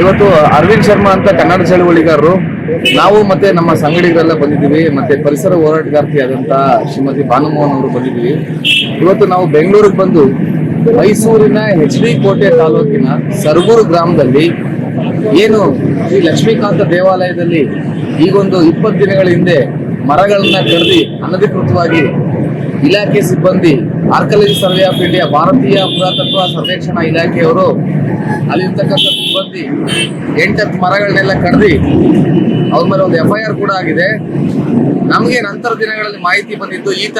ಇವತ್ತು ಅರವಿಂದ್ ಶರ್ಮಾ ಅಂತ ಕನ್ನಡ ಚಳವಳಿಗಾರರು, ನಾವು ಮತ್ತೆ ನಮ್ಮ ಸಂಗಡಿಗರೆಲ್ಲ ಬಂದಿದ್ದೀವಿ. ಮತ್ತೆ ಪರಿಸರ ಹೋರಾಟಗಾರ್ತಿ ಆದಂತ ಶ್ರೀಮತಿ ಭಾನುಮೋಹನ್ ಅವರು ಬಂದಿದ್ದೀವಿ. ಇವತ್ತು ನಾವು ಬೆಂಗಳೂರಿಗೆ ಬಂದು ಮೈಸೂರಿನ ಎಚ್ ಡಿ ಕೋಟೆ ತಾಲೂಕಿನ ಸರ್ಗೂರು ಗ್ರಾಮದಲ್ಲಿ ಏನು ಶ್ರೀ ಲಕ್ಷ್ಮೀಕಾಂತ ದೇವಾಲಯದಲ್ಲಿ ಈಗೊಂದು ಇಪ್ಪತ್ತು ದಿನಗಳ ಹಿಂದೆ ಮರಗಳನ್ನ ಕರೆದಿ ಅನಧಿಕೃತವಾಗಿ ಇಲಾಖೆ ಸಿಬ್ಬಂದಿ ಆರ್ಕಲಜಿ ಸರ್ವೆ ಆಫ್ ಇಂಡಿಯಾ, ಭಾರತೀಯ ಪುರಾತತ್ವ ಸರ್ವೇಕ್ಷಣಾ ಇಲಾಖೆಯವರು ಅಲ್ಲಿರ್ತಕ್ಕಂಥ ಸಿಬ್ಬಂದಿ ಎಂಟತ್ತು ಮರಗಳನ್ನೆಲ್ಲ ಕಡ್ದು ಅವ್ರ ಮೇಲೆ ಒಂದು ಎಫ್ ಐ ಆರ್ ಕೂಡ ಆಗಿದೆ. ನಮಗೆ ನಂತರ ದಿನಗಳಲ್ಲಿ ಮಾಹಿತಿ ಬಂದಿದ್ದು ಈತ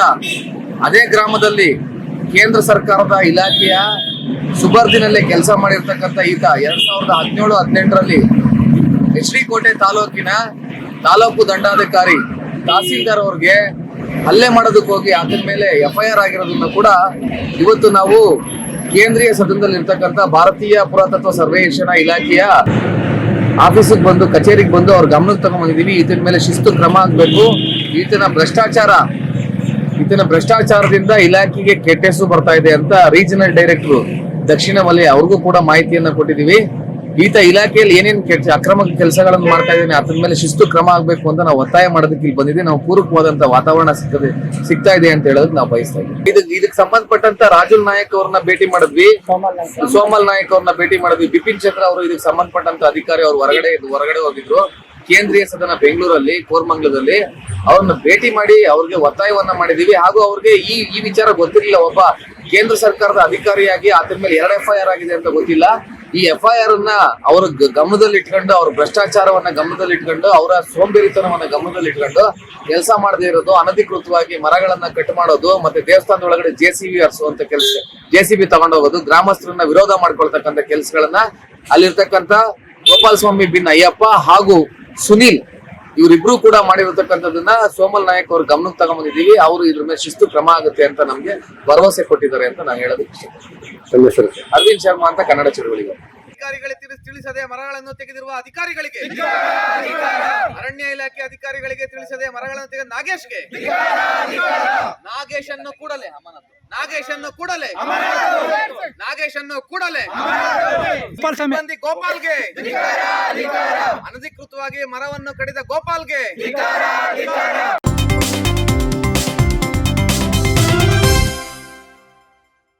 ಅದೇ ಗ್ರಾಮದಲ್ಲಿ ಕೇಂದ್ರ ಸರ್ಕಾರದ ಇಲಾಖೆಯ ಸುಬರ್ದಿನಲ್ಲೇ ಕೆಲಸ ಮಾಡಿರ್ತಕ್ಕಂಥ ಈತ ಎರಡ್ ಸಾವಿರದ ಹದಿನೇಳು, ಹದಿನೆಂಟರಲ್ಲಿ ಎಚ್ ಡಿ ಕೋಟೆ ತಾಲೂಕಿನ ತಾಲೂಕು ದಂಡಾಧಿಕಾರಿ ತಹಸೀಲ್ದಾರ್ ಅವ್ರಿಗೆ ಹಲ್ಲೆ ಮಾಡೋದಕ್ಕೆ ಹೋಗಿ ಅದರ ಮೇಲೆ ಎಫ್ ಐ ಆರ್ ಆಗಿರೋದನ್ನ ಕೂಡ ಇವತ್ತು ನಾವು ಕೇಂದ್ರೀಯ ಸದನದಲ್ಲಿ ಇರ್ತಕ್ಕಂಥ ಭಾರತೀಯ ಪುರಾತತ್ವ ಸರ್ವೇಕ್ಷಣಾ ಇಲಾಖೆಯ ಆಫೀಸಿಗೆ ಬಂದು, ಕಚೇರಿಗೆ ಬಂದು ಅವ್ರ ಗಮನಕ್ಕೆ ತಗೊಂಡ್ಬಂದಿದೀವಿ ಈತನ ಮೇಲೆ ಶಿಸ್ತು ಕ್ರಮ ಆಗ್ಬೇಕು. ಈತನ ಭ್ರಷ್ಟಾಚಾರ, ಈತನ ಭ್ರಷ್ಟಾಚಾರದಿಂದ ಇಲಾಖೆಗೆ ಕೆಟ್ಟ ಹೆಸರು ಬರ್ತಾ ಇದೆ ಅಂತ ರೀಜನಲ್ ಡೈರೆಕ್ಟರ್ ದಕ್ಷಿಣ ವಲಯ ಅವ್ರಿಗೂ ಕೂಡ ಮಾಹಿತಿಯನ್ನ ಕೊಟ್ಟಿದೀವಿ. ಈತ ಇಲಾಖೆಯಲ್ಲಿ ಏನೇನು ಕೆಲಸ ಅಕ್ರಮ ಕೆಲಸಗಳನ್ನು ಮಾಡ್ತಾ ಇದ್ದೀನಿ ಅದ್ರ ಮೇಲೆ ಶಿಸ್ತು ಕ್ರಮ ಆಗಬೇಕು ಅಂತ ನಾವು ಒತ್ತಾಯ ಮಾಡೋದಕ್ಕೆ ಇಲ್ಲಿ ಬಂದಿದೆ ನಾವು ಪೂರಕವಾದಂತ ವಾತಾವರಣ ಸಿಗ್ತದೆ ಸಿಗ್ತಾ ಇದೆ ಅಂತ ಹೇಳೋದಕ್ಕೆ ನಾವು ಬಯಸ್ತಾ ಇದ್ದೀವಿ. ಇದಕ್ಕೆ ಇದಕ್ಕೆ ಸಂಬಂಧಪಟ್ಟಂತ ರಾಜುಲ್ ನಾಯಕ್ ಅವ್ರನ್ನ ಭೇಟಿ ಮಾಡಿದ್ವಿ. ಸೋಮಲ್ ನಾಯಕ್. ಅವ್ರನ್ನ ಭೇಟಿ ಮಾಡಿದ್ವಿ. ಬಿಪಿನ್ ಚಂದ್ರ ಅವರು ಇದಕ್ಕೆ ಸಂಬಂಧಪಟ್ಟಂತ ಅಧಿಕಾರಿ ಅವರು ಹೊರಗಡೆ ಹೊರಗಡೆ ಹೋಗಿದ್ರು. ಕೇಂದ್ರೀಯ ಸದನ ಬೆಂಗಳೂರಲ್ಲಿ ಕೋರ್ಮಂಗ್ಲದಲ್ಲಿ. ಅವ್ರನ್ನ ಭೇಟಿ ಮಾಡಿ ಅವ್ರಿಗೆ ಒತ್ತಾಯವನ್ನ ಮಾಡಿದೀವಿ ಹಾಗೂ ಅವ್ರಿಗೆ ಈ ಈ ವಿಚಾರ ಗೊತ್ತಿರಲಿಲ್ಲ. ಒಬ್ಬ ಕೇಂದ್ರ ಸರ್ಕಾರದ ಅಧಿಕಾರಿಯಾಗಿ ಆತನ ಮೇಲೆ ಎರಡು ಎಫ್ ಐ ಆರ್ ಆಗಿದೆ ಅಂತ ಗೊತ್ತಿಲ್ಲ. ಈ ಎಫ್ ಐ ಆರ್ ಅನ್ನ ಅವ್ರ ಗಮನದಲ್ಲಿ ಇಟ್ಕೊಂಡು ಅವ್ರ ಭ್ರಷ್ಟಾಚಾರವನ್ನ ಗಮನದಲ್ಲಿ ಇಟ್ಕೊಂಡು ಅವರ ಸೋಂಬೇರಿತನವನ್ನ ಗಮನದಲ್ಲಿ ಇಟ್ಕೊಂಡು ಕೆಲಸ ಮಾಡದೇ ಇರೋದು, ಅನಧಿಕೃತವಾಗಿ ಮರಗಳನ್ನ ಕಟ್ ಮಾಡೋದು, ಮತ್ತೆ ದೇವಸ್ಥಾನದ ಒಳಗಡೆ ಜೆ ಸಿ ಬಿ ಹರಿಸುವಂತ ಕೆಲಸ ಜೆ ಸಿ ಬಿ ತಗೊಂಡೋಗೋದು ಗ್ರಾಮಸ್ಥರನ್ನ ವಿರೋಧ ಮಾಡ್ಕೊಳ್ತಕ್ಕಂಥ ಕೆಲಸಗಳನ್ನ ಅಲ್ಲಿರ್ತಕ್ಕಂಥ ಗೋಪಾಲಸ್ವಾಮಿ ಬಿನ್ ಅಯ್ಯಪ್ಪ ಹಾಗೂ ಸುನಿಲ್ ಇವರಿಬ್ರು ಕೂಡ ಮಾಡಿರತಕ್ಕಂಥದ್ದನ್ನ ಸೋಮಲ್ ನಾಯಕ್ ಅವ್ರ ಗಮನಕ್ಕೆ ತಗೊಂಬಂದಿದ್ದೀವಿ. ಅವರು ಇದ್ರ ಮೇಲೆ ಶಿಸ್ತು ಕ್ರಮ ಆಗುತ್ತೆ ಅಂತ ನಮ್ಗೆ ಭರವಸೆ ಕೊಟ್ಟಿದ್ದಾರೆ ಅಂತ ನಾನು ಹೇಳೋದು ಅರವಿಂದ್ ಶರ್ಮಾ ಅಂತ ಕನ್ನಡ ಚಳವಳಿಗ. ಅಧಿಕಾರಿಗಳಿಗೆ ತಿಳಿಸ್- ತಿಳಿಸದೆ ಮರಗಳನ್ನು ತೆಗೆದಿರುವ ಅಧಿಕಾರಿಗಳಿಗೆ. ಅರಣ್ಯ ಇಲಾಖೆ ಅಧಿಕಾರಿಗಳಿಗೆ ತಿಳಿಸದೆ ಮರಗಳನ್ನು ತೆಗೆದ ನಾಗೇಶ್ಗೆ. ನಾಗೇಶ್ ಅನ್ನು ಕೂಡಲೇ ಅಮನತ್ತು ನಾಗೇಶ್ ಅನ್ನು ಕೂಡಲೇ. ನಾಗೇಶ್ ಅನ್ನು ಕೂಡಲೇ ಸಿಬ್ಬಂದಿ ಗೋಪಾಲ್ಗೆ. ಅನಧಿಕೃತವಾಗಿ ಮರವನ್ನು ಕಡಿದ ಗೋಪಾಲ್ಗೆ.